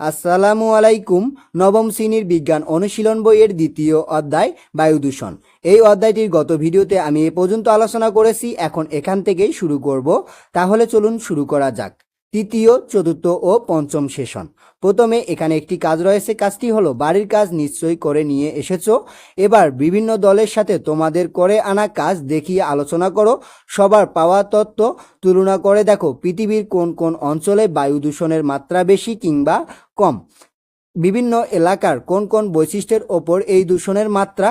আসসালামু আলাইকুম, নবম শ্রেণির বিজ্ঞান অনুশীলন বইয়ের দ্বিতীয় অধ্যায়, বায়ু দূষণ। এই অধ্যায়টির গত ভিডিওতে আমি এ পর্যন্ত আলোচনা করেছি, এখন এখান থেকেই শুরু করব। তাহলে চলুন শুরু করা যাক। তৃতীয়, চতুর্থ ও পঞ্চম সেশন। প্রথমে এখানে একটি কাজ রয়েছে, কাজটি হলো বাড়ির কাজ নিশ্চয়ই করে নিয়ে এসেছ। এবার বিভিন্ন দলের সাথে তোমাদের করে আনা কাজ দেখিয়ে আলোচনা করো। সবার পাওয়া তত্ত্ব তুলনা করে দেখো পৃথিবীর কোন কোন অঞ্চলে বায়ু দূষণের মাত্রা বেশি কিংবা কম। বিভিন্ন এলাকার কোন কোন বৈশিষ্ট্যের ওপর এই দূষণের মাত্রা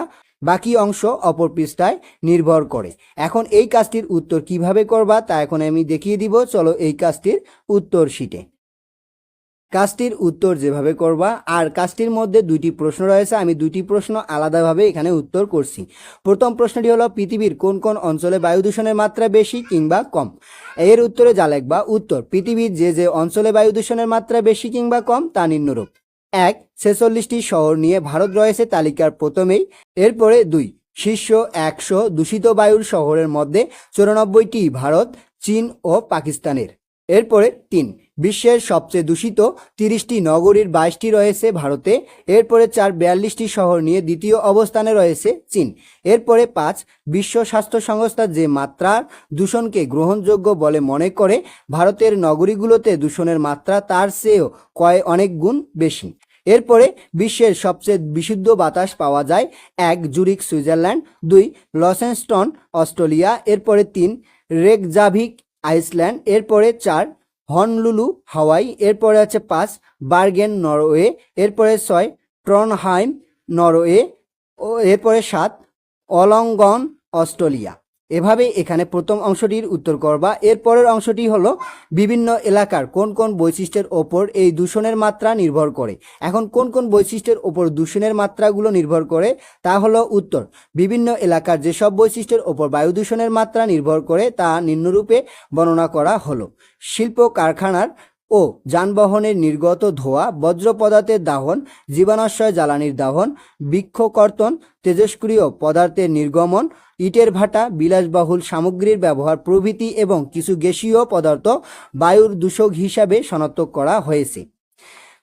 বাকি অংশ অপর পৃষ্ঠায় নির্ভর করে। এখন এই কাজটির উত্তর কীভাবে করবা তা এখন আমি দেখিয়ে দিব। চলো এই কাজটির উত্তর শিটে কাজটির উত্তর যেভাবে করবা, আর কাজটির মধ্যে দুইটি প্রশ্ন রয়েছে, আমি দুইটি প্রশ্ন আলাদাভাবে এখানে উত্তর করছি। প্রথম প্রশ্নটি হলো, পৃথিবীর কোন কোন অঞ্চলে বায়ু দূষণের মাত্রা বেশি কিংবা কম? এর উত্তরে যা লিখবা, উত্তর, পৃথিবীর যে যে অঞ্চলে বায়ু দূষণের মাত্রা বেশি কিংবা কম তা নিম্নরূপ। এক, ছেচল্লিশটি শহর নিয়ে ভারত রয়েছে তালিকার প্রথমেই। এরপরে দুই, শীর্ষ একশো দূষিত বায়ুর শহরের মধ্যে চুরানব্বইটি ভারত, চীন ও পাকিস্তানের। এরপরে তিন, বিশ্বের সবচেয়ে দূষিত তিরিশটি নগরীর বাইশটি রয়েছে ভারতে। এরপরে চার, বিয়াল্লিশটি শহর নিয়ে দ্বিতীয় অবস্থানে রয়েছে চীন। এরপরে পাঁচ, বিশ্ব স্বাস্থ্য সংস্থা যে মাত্রার দূষণকে গ্রহণযোগ্য বলে মনে করে, ভারতের নগরীগুলোতে দূষণের মাত্রা তার চেয়েও কয় অনেক গুণ বেশি। এরপরে বিশ্বের সবচেয়ে বিশুদ্ধ বাতাস পাওয়া যায় এক জুরিক সুইজারল্যান্ড, দুই, লসেনস্টন, অস্ট্রেলিয়া, এরপরে তিন রেকজাভিক আইসল্যান্ড, এরপরে চার, হনলুলু, হাওয়াই, এরপরে আছে পাঁচ, বার্গেন, নরওয়ে, এরপরে ছয়, ট্রনহাইম, নরওয়ে, ও এরপরে সাত অলঙ্গন অস্ট্রেলিয়া। এভাবে এখানে প্রথম অংশটির উত্তর করবা। এরপরের অংশটি হলো বিভিন্ন এলাকার কোন কোন বৈশিষ্ট্যের ওপর এই দূষণের মাত্রা নির্ভর করে। এখন কোন কোন বৈশিষ্ট্যের ওপর দূষণের মাত্রাগুলো নির্ভর করে তা হলো উত্তর। বিভিন্ন এলাকার যেসব বৈশিষ্ট্যের ওপর বায়ু দূষণের মাত্রা নির্ভর করে তা নিম্নরূপে বর্ণনা করা হলো। শিল্প কারখানার ও যানবাহনের নির্গত ধোঁয়া বজ্র পদার্থের দাহন জীবাণাশয় জ্বালানির দাহন, বৃক্ষকর্তন, তেজস্ক্রিয় পদার্থের নির্গমন, ইটের ভাটা, বিলাসবহুল সামগ্রীর ব্যবহার, প্রভৃতি এবং কিছু গ্যাসীয় পদার্থ বায়ুর দূষক হিসাবে শনাক্ত করা হয়েছে।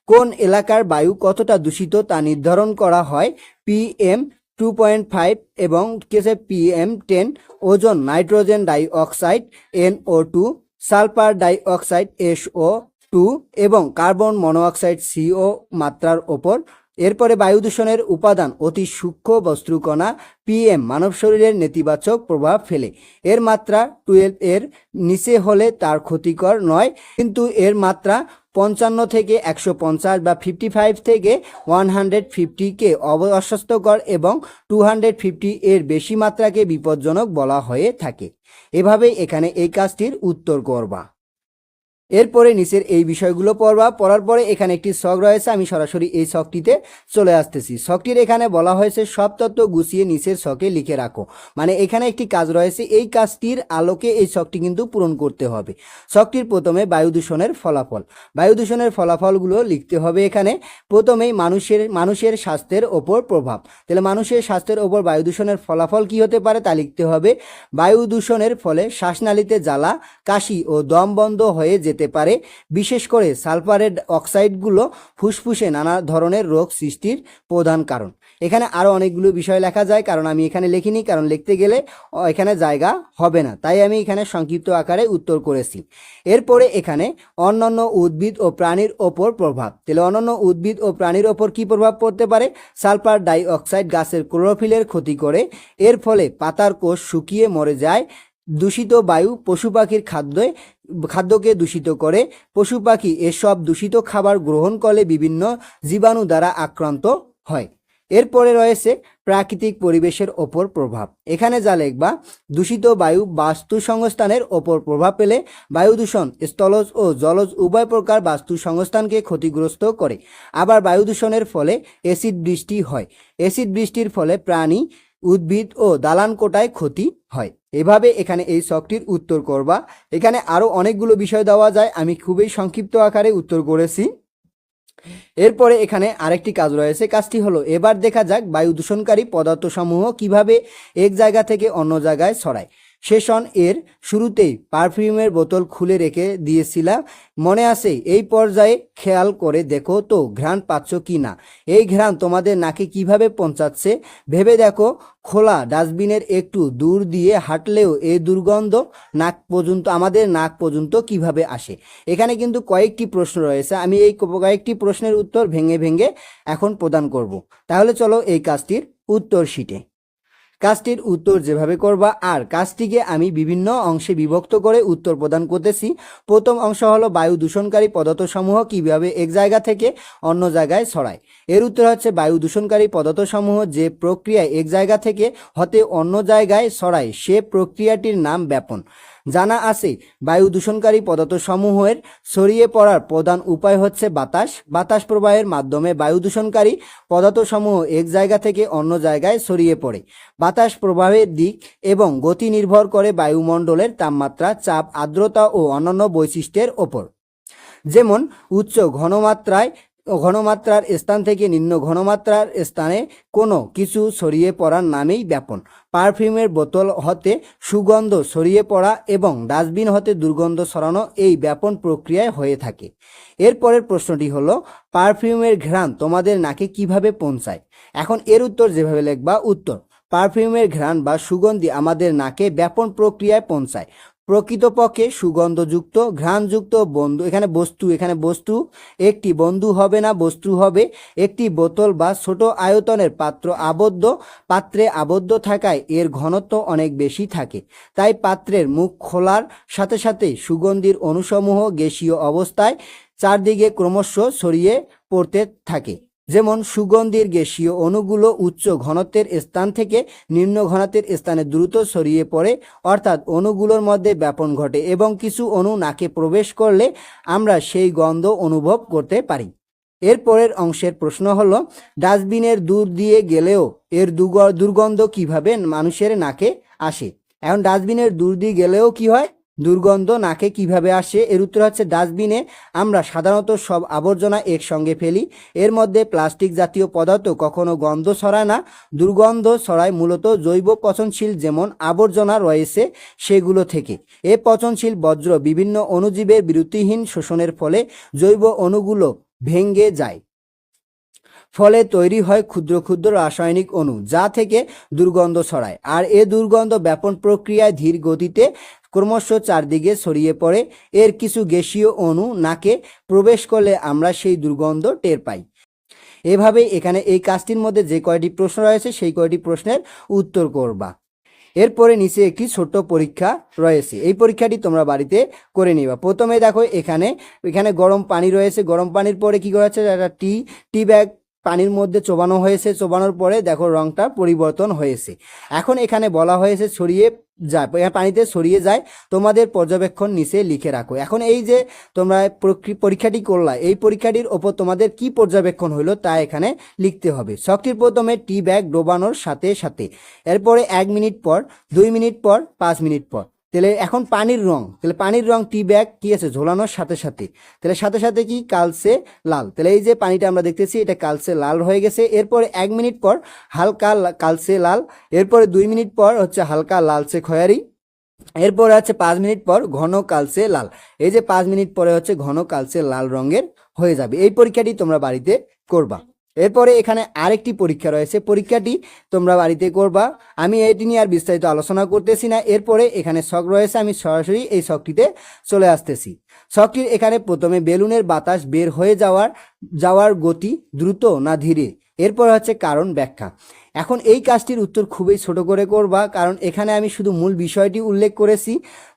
কোন এলাকার বায়ু কতটা দূষিত তা নির্ধারণ করা হয় পিএম টু পয়েন্ট ফাইভ এবং কেসে PM ten, ozone nitrogen dioxide NO two, sulphur dioxide SO two এবং কার্বন মনোঅক্সাইড সিও মাত্রার ওপর। এরপরে বায়ু দূষণের উপাদান অতি সূক্ষ্ম বস্তুকণা পিএম মানব শরীরের নেতিবাচক প্রভাব ফেলে। এর মাত্রা টুয়েলভ এর নিচে হলে তার ক্ষতিকর নয়, কিন্তু এর মাত্রা পঞ্চান্ন থেকে একশো পঞ্চাশ বা ফিফটি ফাইভ থেকে ওয়ান হান্ড্রেড ফিফটিকে অস্বাস্থ্যকর এবং টু হান্ড্রেড ফিফটি এর বেশি মাত্রাকে বিপজ্জনক বলা হয়ে থাকে। এভাবেই এখানে এই কাজটির উত্তর করবা। এরপরে নিচের এই বিষয়গুলো পড়বা। পড়ার পরে এখানে একটি শখ রয়েছে, আমি সরাসরি এই শখটিতে চলে আসতেছি। শখটির এখানে বলা হয়েছে, সব তত্ত্ব গুছিয়ে নিচের শখে লিখে রাখো। মানে এখানে একটি কাজ রয়েছে, এই কাজটির আলোকে এই শখটি কিন্তু পূরণ করতে হবে। শখটির প্রথমে বায়ু দূষণের ফলাফল। বায়ু দূষণের ফলাফলগুলো লিখতে হবে এখানে। প্রথমেই মানুষের মানুষের স্বাস্থ্যের ওপর প্রভাব। তাহলে মানুষের স্বাস্থ্যের ওপর বায়ু দূষণের ফলাফল কি হতে পারে তা লিখতে হবে। বায়ু দূষণের ফলে শ্বাসনালীতে জ্বালা, কাশি ও দম বন্ধ হয়ে যেতে পারে। বিশেষ করে সালফারের অক্সাইডগুলো ফুসফুসে নানা ধরনের রোগ সৃষ্টির প্রধান কারণ। এখানে আরও অনেকগুলো বিষয় লেখা যায়, কারণ আমি এখানে লিখিনি, কারণ লিখতে গেলে এখানে জায়গা হবে না। তাই আমি এখানে সংক্ষিপ্ত আকারে উত্তর করেছি। এরপরে এখানে অন্যান্য উদ্ভিদ ও প্রাণীর ওপর প্রভাব। তাহলে অন্যান্য উদ্ভিদ ও প্রাণীর ওপর কি প্রভাব পড়তে পারে? সালফার ডাই অক্সাইড গাছের ক্লোরোফিলের ক্ষতি করে। এর ফলে পাতার কোষ শুকিয়ে মরে যায়। দূষিত বায়ু পশু পাখির খাদ্যে, খাদ্যকে দূষিত করে। পশু পাখি এসব দূষিত খাবার গ্রহণ করলে বিভিন্ন জীবাণু দ্বারা আক্রান্ত হয়। এরপরে রয়েছে প্রাকৃতিক পরিবেশের ওপর প্রভাব। এখানে যা লিখবা, দূষিত বায়ু বাস্তু সংস্থানের ওপর প্রভাব পেলে বায়ু দূষণ, স্থলজ ও জলজ উভয় প্রকার বাস্তু সংস্থানকে ক্ষতিগ্রস্ত করে। আবার বায়ু দূষণের ফলে অ্যাসিড বৃষ্টি হয়। অ্যাসিড বৃষ্টির ফলে প্রাণী উদ্ভিদ ও দালান কোটায় ক্ষতি হয়। এভাবে এখানে এই শখটির উত্তর করবা। এখানে আরও অনেকগুলো বিষয় দেওয়া যায়। আমি খুবই সংক্ষিপ্ত আকারে উত্তর করেছি। এরপরে এখানে আরেকটি কাজ রয়েছে। কাজটি হলো, এবার দেখা যাক বায়ু দূষণকারী পদার্থসমূহ কীভাবে এক জায়গা থেকে অন্য জায়গায় ছড়ায়। সেশন এর শুরুতেই পারফিউমের বোতল খুলে রেখে দিয়েছিলাম। মনে আছে, এই পর্যায়ে খেয়াল করে দেখো তো, ঘ্রাণ পাচ্ছ কি না এই ঘ্রাণ তোমাদের নাকে কীভাবে পৌঁছাচ্ছে? ভেবে দেখো, খোলা ডাস্টবিনের একটু দূর দিয়ে হাঁটলেও এই দুর্গন্ধ নাক পর্যন্ত, আমাদের নাক পর্যন্ত কীভাবে আসে? এখানে কিন্তু কয়েকটি প্রশ্ন রয়েছে, আমি এই কয়েকটি প্রশ্নের উত্তর ভেঙে ভেঙে এখন প্রদান করব। তাহলে চলো এই কাজটির উত্তর শিটে কাজটির উত্তর যেভাবে করবা আর কাজটিকে আমি বিভিন্ন অংশে বিভক্ত করে উত্তর প্রদান করতেছি। প্রথম অংশ হলো বায়ু দূষণকারী পদার্থসমূহ কীভাবে এক জায়গা থেকে অন্য জায়গায় ছড়ায়। এর উত্তর হচ্ছে বায়ু দূষণকারী পদার্থসমূহ যে প্রক্রিয়ায় এক জায়গা থেকে হতে অন্য জায়গায় ছড়ায়, সে প্রক্রিয়াটির নাম ব্যাপন। জানা আছে, বায়ু দূষণকারী পদার্থসমূহের ছড়িয়ে পড়ার প্রধান উপায় হচ্ছে বাতাস। বাতাস প্রবাহের মাধ্যমে বায়ু দূষণকারী পদার্থসমূহ এক জায়গা থেকে অন্য জায়গায় ছড়িয়ে পড়ে। বাতাস প্রবাহের দিক এবং গতি নির্ভর করে বায়ুমণ্ডলের তাপমাত্রা, চাপ, আর্দ্রতা ও অন্যান্য বৈশিষ্ট্যের ওপর। যেমন, উচ্চ ঘনমাত্রায় ঘনমাত্রার স্থান থেকে নিম্ন ঘনমাত্রার স্থানে কোনো কিছু ছড়িয়ে পড়ার নামেই ব্যাপন। পারফিউমের বোতল হতে সুগন্ধ ছড়িয়ে পড়া এবং ডাস্টবিন হতে দুর্গন্ধ ছড়ানো এই ব্যাপন প্রক্রিয়ায় হয়ে থাকে। এরপরের প্রশ্নটি হলো, পারফিউমের ঘ্রাণ তোমাদের নাকে কীভাবে পৌঁছায়? এখন এর উত্তর যেভাবে লিখবা, উত্তর, পারফিউমের ঘ্রাণ বা সুগন্ধি আমাদের নাকে ব্যাপন প্রক্রিয়ায় পৌঁছায়। প্রকৃতপক্ষে সুগন্ধযুক্ত, ঘ্রাণযুক্ত বন্ধু, এখানে বস্তু এখানে বস্তু, একটি বন্ধু হবে না, বস্তু হবে একটি বোতল বা ছোট আয়তনের পাত্র আবদ্ধ। পাত্রে আবদ্ধ থাকায় এর ঘনত্ব অনেক বেশি থাকে। তাই পাত্রের মুখ খোলার সাথে সাথে সুগন্ধির অণুসমূহ গ্যাসীয় অবস্থায় চারদিকে ক্রমশ ছড়িয়ে পড়তে থাকে। যেমন সুগন্ধির গ্যাসীয় অণুগুলো উচ্চ ঘনত্বের স্থান থেকে নিম্ন ঘনত্বের স্থানে দ্রুত ছড়িয়ে পড়ে, অর্থাৎ অণুগুলোর মধ্যে ব্যাপন ঘটে এবং কিছু অণু নাকে প্রবেশ করলে আমরা সেই গন্ধ অনুভব করতে পারি। এরপরের অংশের প্রশ্ন হলো, ডাস্টবিনের দূর দিয়ে গেলেও এর দুর্গ- দুর্গন্ধ কীভাবে মানুষের নাকে আসে? এখন ডাস্টবিনের দূর দিয়ে গেলেও কি হয়? দুর্গন্ধ নাকে কীভাবে আসে? এর উত্তর হচ্ছে ডাস্টবিনে। আমরা সাধারণত সব আবর্জনা একসঙ্গে ফেলি। এর মধ্যে প্লাস্টিক জাতীয় পদার্থ কখনো গন্ধ ছড়ায় না। দুর্গন্ধ ছড়ায় মূলত জৈব পচনশীল যেমন আবর্জনা রয়েছে সেগুলো থেকে। এ পচনশীল বজ্র বিভিন্ন অণুজীবের বিরতিহীন শোষণের ফলে জৈব অণুগুলো ভেঙে যায়। ফলে তৈরি হয় ক্ষুদ্র ক্ষুদ্র রাসায়নিক অণু, যা থেকে দুর্গন্ধ ছড়ায়। আর এ দুর্গন্ধ ব্যাপন প্রক্রিয়ায় ধীর গতিতে ক্রমশ চারদিকে ছড়িয়ে পড়ে। এর কিছু গ্যাসীয় অণু নাকে প্রবেশ করলে আমরা সেই দুর্গন্ধ টের পাই। এভাবে এখানে এই কাজটির মধ্যে যে কয়টি প্রশ্ন রয়েছে, সেই কয়টি প্রশ্নের উত্তর করবা। এরপরে নিচে একটি ছোট্ট পরীক্ষা রয়েছে। এই পরীক্ষাটি তোমরা বাড়িতে করে নিবা। প্রথমে দেখো এখানে এখানে গরম পানি রয়েছে। গরম পানির পরে কি করা হচ্ছে? একটা টি টি ব্যাগ পানির মধ্যে চোবানো হয়েছে। চোবানোর পরে দেখো রংটা পরিবর্তন হয়েছে। এখন এখানে বলা হয়েছে ছড়িয়ে যায় পানিতে ছড়িয়ে যায়। তোমাদের পর্যবেক্ষণ নিচে লিখে রাখো। এখন এই যে তোমরা পরীক্ষাটি করলা, এই পরীক্ষাটির ওপর তোমাদের কি পর্যবেক্ষণ হলো তা এখানে লিখতে হবে। শখটির প্রথমে টি ব্যাগ ডোবানোর সাথে সাথে। এরপরে এক মিনিট পর, দুই মিনিট পর, পাঁচ মিনিট পর। তাহলে এখন পানির রং, তাহলে পানির রং টি ব্যাগ কি আছে? ঝোলানোর সাথে সাথে। তাহলে সাথে সাথে কি? কালসে লাল। তাহলে এই যে পানিটা আমরা দেখতেছি, এটা কালসে লাল হয়ে গেছে। এরপরে এক মিনিট পর হালকা কালসে লাল। এরপরে দুই মিনিট পর হচ্ছে হালকা লালচে খয়ারি। এরপরে আছে পাঁচ মিনিট পর ঘন কালচে লাল। এই যে পাঁচ মিনিট পরে হচ্ছে ঘন কালচে লাল রঙের হয়ে যাবে। এই পরীক্ষাটি তোমরা বাড়িতে করবা। এরপরে এখানে আরেকটি পরীক্ষা রয়েছে। পরীক্ষাটি তোমরা বাড়িতে করবা। আমি এটি নিয়ে আর বিস্তারিত আলোচনা করতেছি না। এরপরে এখানে শখ রয়েছে। আমি সরাসরি এই শখটিতে চলে আসতেছি। শখটির এখানে প্রথমে বেলুনের বাতাস বের হয়ে যাওয়ার যাওয়ার গতি দ্রুত না ধীরে। এরপর হচ্ছে কারণ ব্যাখ্যা। এখন এই কাজটির উত্তর খুবই ছোট করে করবা, কারণ এখানে আমি শুধু মূল বিষয়টি উল্লেখ করেছি।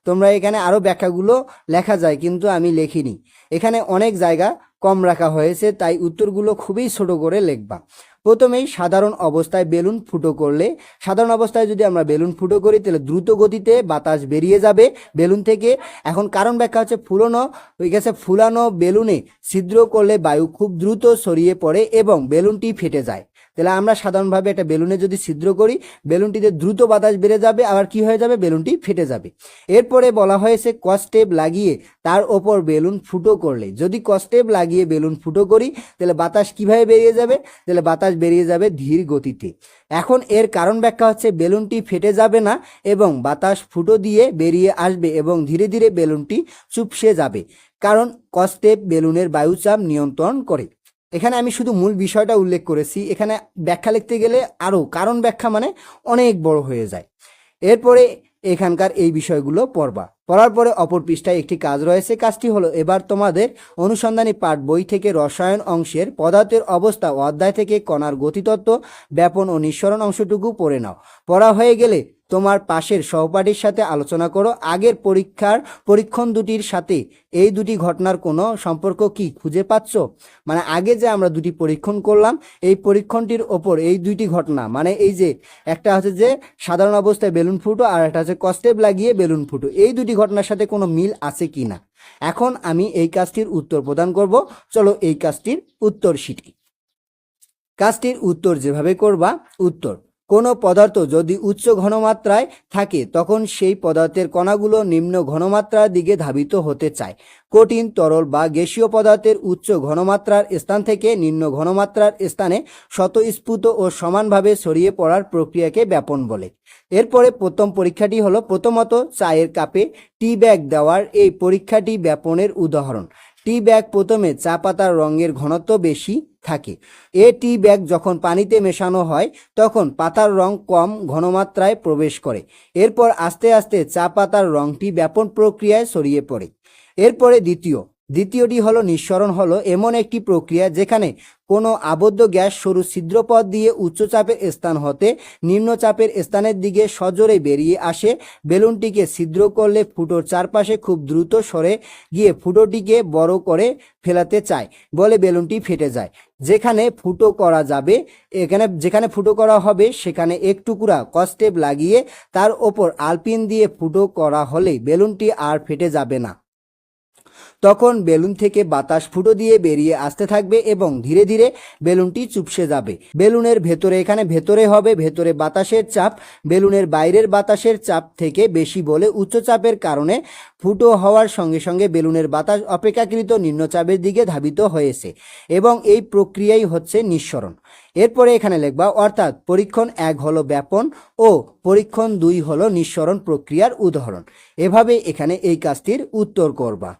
তোমরা এখানে আরও ব্যাখ্যাগুলো লেখা যায়, কিন্তু আমি লেখিনি। এখানে অনেক জায়গা কম রাখা হয়েছে, তাই উত্তরগুলো খুবই ছোট করে লিখবা। প্রথমেই সাধারণ অবস্থায় বেলুন ফুটো করলে, সাধারণ অবস্থায় যদি আমরা বেলুন ফুটো করি, তাহলে দ্রুত গতিতে বাতাস বেরিয়ে যাবে বেলুন থেকে। এখন কারণ ব্যাখ্যা হচ্ছে ফুলানো হয়ে গেছে ফুলানো বেলুনে ছিদ্র করলে বায়ু খুব দ্রুত ছড়িয়ে পড়ে এবং বেলুনটি ফেটে যায়। তাহলে আমরা সাধারণভাবে একটা বেলুনে যদি ছিদ্র করি, বেলুনটিতে দ্রুত বাতাস বেড়ে যাবে, আবার কি হয়ে যাবে? বেলুনটি ফেটে যাবে। এরপরে বলা হয়েছে, কস্টেপ লাগিয়ে তার ওপর বেলুন ফুটো করলে। যদি কস্টেপ লাগিয়ে বেলুন ফুটো করি, তাহলে বাতাস কীভাবে বেরিয়ে যাবে? তাহলে বাতাস বেরিয়ে যাবে ধীর গতিতে। এখন এর কারণ ব্যাখ্যা হচ্ছে, বেলুনটি ফেটে যাবে না এবং বাতাস ফুটো দিয়ে বেরিয়ে আসবে এবং ধীরে ধীরে বেলুনটি চুপসে যাবে। কারণ কস্টেপ বেলুনের বায়ুচাপ নিয়ন্ত্রণ করে। এখানে আমি শুধু মূল বিষয়টা উল্লেখ করেছি। এখানে ব্যাখ্যা লিখতে গেলে আরও কারণ ব্যাখ্যা মানে অনেক বড় হয়ে যায়। এরপরে এখানকার এই বিষয়গুলো পড়বা। পড়ার পরে অপর পৃষ্ঠায় একটি কাজ রয়েছে। কাজটি হলো, এবার তোমাদের অনুসন্ধানী পাঠ বই থেকে রসায়ন অংশের পদার্থের অবস্থা অধ্যায় থেকে কণার গতিতত্ত্ব, ব্যাপন ও নিঃসরণ অংশটুকু পড়ে নাও। পড়া হয়ে গেলে তোমার পাশের সহপাঠীর সাথে আলোচনা করো। আগের পরীক্ষার পরীক্ষণ দুটির সাথে এই দুটি ঘটনার কোনো সম্পর্ক কি খুঁজে পাচ্ছ? মানে আগে যে আমরা দুটি পরীক্ষণ করলাম, এই পরীক্ষণটির ওপর এই দুইটি ঘটনা মানে এই যে একটা হচ্ছে যে সাধারণ অবস্থায় বেলুন ফুটো আর একটা হচ্ছে কস্টেপ লাগিয়ে বেলুন ফুটো, এই দুটি ঘটনার সাথে কোনো মিল আছে কি না? এখন আমি এই কাজটির উত্তর প্রদান করব। চলো এই কাজটির উত্তর শিখি কাজটির উত্তর যেভাবে করবা, উত্তর। কোনো পদার্থ যদি উচ্চ ঘনমাত্রায় থাকে, তখন সেই পদার্থের কণাগুলো নিম্ন ঘনমাত্রার দিকে ধাবিত হতে চায়। কঠিন, তরল বা গ্যাসীয় পদার্থের উচ্চ ঘনমাত্রার স্থান থেকে নিম্ন ঘনমাত্রার স্থানে স্বতঃস্ফূর্ত ও সমানভাবে ছড়িয়ে পড়ার প্রক্রিয়াকে ব্যাপন বলে। এরপরে প্রথম পরীক্ষাটি হলো প্রথমত চায়ের কাপে টি ব্যাগ দেওয়ার এই পরীক্ষাটি ব্যাপনের উদাহরণ। টি ব্যাগ প্রথমে চা পাতার রঙের ঘনত্ব বেশি থাকে। এ টি ব্যাগ যখন পানিতে মেশানো হয়, তখন পাতার রং কম ঘনমাত্রায় প্রবেশ করে। এরপর আস্তে আস্তে চা পাতার রংটি ব্যাপন প্রক্রিয়ায় ছড়িয়ে পড়ে। এরপরে দ্বিতীয় দ্বিতীয়টি হলো নিঃসরণ হলো এমন একটি প্রক্রিয়া যেখানে কোনো আবদ্ধ গ্যাস সরু ছিদ্রপথ দিয়ে উচ্চচাপের স্থান হতে নিম্নচাপের স্থানের দিকে সজোরে বেরিয়ে আসে। বেলুনটিকে ছিদ্র করলে ফুটোর চারপাশে খুব দ্রুত সরে গিয়ে ফুটোটিকে বড় করে ফেলাতে চায় বলে বেলুনটি ফেটে যায়। যেখানে ফুটো করা যাবে, এখানে, যেখানে ফুটো করা হবে সেখানে এক টুকরা কস্টেপ লাগিয়ে তার ওপর আলপিন দিয়ে ফুটো করা হলে বেলুনটি আর ফেটে যাবে না। তখন বেলুন থেকে বাতাস ফুটো দিয়ে বেরিয়ে আসতে থাকবে এবং ধীরে ধীরে বেলুনটি চুপসে যাবে। বেলুনের ভেতরে এখানে ভেতরে হবে, ভেতরে বাতাসের চাপ, বেলুনের বাইরের বাতাসের চাপ থেকে বেশি বলে উচ্চ চাপের কারণে ফুটো হওয়ার সঙ্গে সঙ্গে বেলুনের বাতাস অপেক্ষাকৃত নিম্নচাপের দিকে ধাবিত হয়েছে এবং এই প্রক্রিয়াই হচ্ছে নিঃসরণ। এরপরে এখানে লিখবা, অর্থাৎ পরীক্ষণ এক হলো ব্যাপন ও পরীক্ষণ দুই হলো নিঃসরণ প্রক্রিয়ার উদাহরণ। এভাবে এখানে এই কাজটির উত্তর করবা।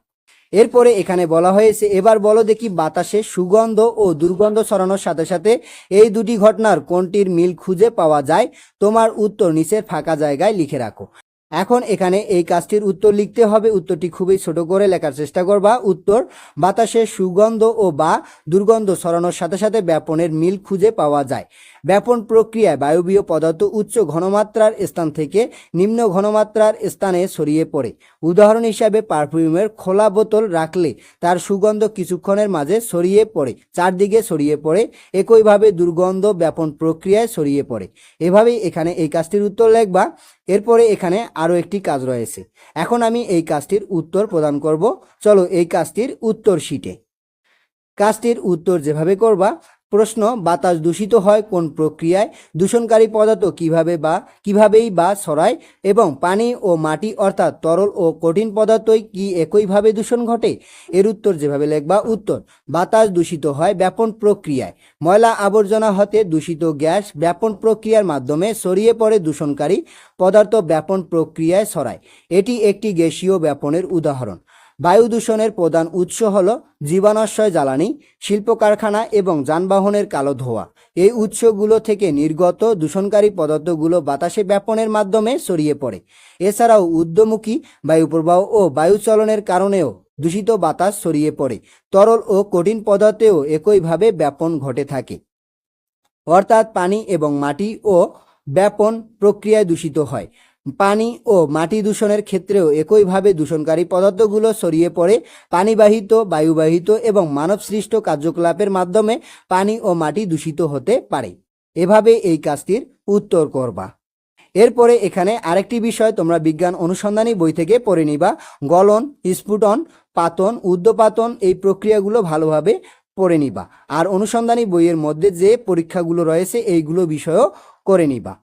এরপরে এখানে বলা হয়েছে, এবার বলো দেখি বাতাসে সুগন্ধ ও দুর্গন্ধ ছড়ানোর সাথে সাথে এই দুটি ঘটনার কোনটির মিল খুঁজে পাওয়া যায়? তোমার উত্তর নিচের ফাঁকা জায়গায় লিখে রাখো। এখন এখানে এই কাজটির উত্তর লিখতে হবে। উত্তরটি খুবই ছোট করে লেখার চেষ্টা করবা। উত্তর, বাতাসে সুগন্ধ ও বা দুর্গন্ধ ছড়ানোর সাথে সাথে ব্যাপনের মিল খুঁজে পাওয়া যায়। ব্যাপন প্রক্রিয়ায় বায়বীয় পদার্থ উচ্চ ঘনমাত্রার স্থান থেকে নিম্ন ঘনমাত্রার স্থানে ছড়িয়ে পড়ে। উদাহরণ হিসাবে পারফিউমের খোলা বোতল রাখলে তার সুগন্ধ কিছুক্ষণের মাঝে ছড়িয়ে পড়ে, চারদিকে ছড়িয়ে পড়ে, একইভাবে দুর্গন্ধ ব্যাপন প্রক্রিয়ায় ছড়িয়ে পড়ে। এভাবেই এখানে এই কাজটির উত্তর লেখবা। এরপরে এখানে আরও একটি কাজ রয়েছে। এখন আমি এই কাজটির উত্তর প্রদান করব। চলো এই কাজটির উত্তর শিটে কাজটির উত্তর যেভাবে করবা প্রশ্ন, বাতাস দূষিত হয় কোন প্রক্রিয়ায়? দূষণকারী পদার্থ কীভাবে বা কিভাবেই বা সরায় এবং পানি ও মাটি অর্থাৎ তরল ও কঠিন পদার্থই কি একইভাবে দূষণ ঘটে? এর উত্তর যেভাবে লিখবা, উত্তর, বাতাস দূষিত হয় ব্যাপন প্রক্রিয়ায়। ময়লা আবর্জনা হতে দূষিত গ্যাস ব্যাপন প্রক্রিয়ার মাধ্যমে ছড়িয়ে পড়ে দূষণকারী পদার্থ ব্যাপন প্রক্রিয়ায় ছড়ায়। এটি একটি গ্যাসীয় ব্যাপনের উদাহরণ। বায়ু দূষণের প্রধান উৎস হল জীবাণাশয় জ্বালানি শিল্প কারখানা এবং যানবাহনের কালো ধোঁয়া। এই উৎসগুলো থেকে নির্গত দূষণকারী পদার্থগুলো বাতাসে ব্যাপনের মাধ্যমে ছড়িয়ে পড়ে। এছাড়াও ঊর্ধ্বমুখী বায়ু প্রবাহ ও বায়ু চলনের কারণেও দূষিত বাতাস ছড়িয়ে পড়ে। তরল ও কঠিন পদার্থেও একইভাবে ব্যাপন ঘটে থাকে। অর্থাৎ পানি এবং মাটি ও ব্যাপন প্রক্রিয়ায় দূষিত হয়। পানি ও মাটি দূষণের ক্ষেত্রেও একইভাবে দূষণকারী পদার্থগুলো ছড়িয়ে পড়ে পানিবাহিত, বায়ুবাহিত এবং মানবসৃষ্ট কার্যকলাপের মাধ্যমে পানি ও মাটি দূষিত হতে পারে। এভাবে এই কাজটির উত্তর করবা। এরপরে এখানে আরেকটি বিষয় তোমরা বিজ্ঞান অনুসন্ধানী বই থেকে পড়ে নিবা। গলন স্ফুটন পাতন উদ্যপাতন এই প্রক্রিয়াগুলো ভালোভাবে পড়ে নিবা। আর অনুসন্ধানী বইয়ের মধ্যে যে পরীক্ষাগুলো রয়েছে এইগুলো বিষয়ও করে নিবা।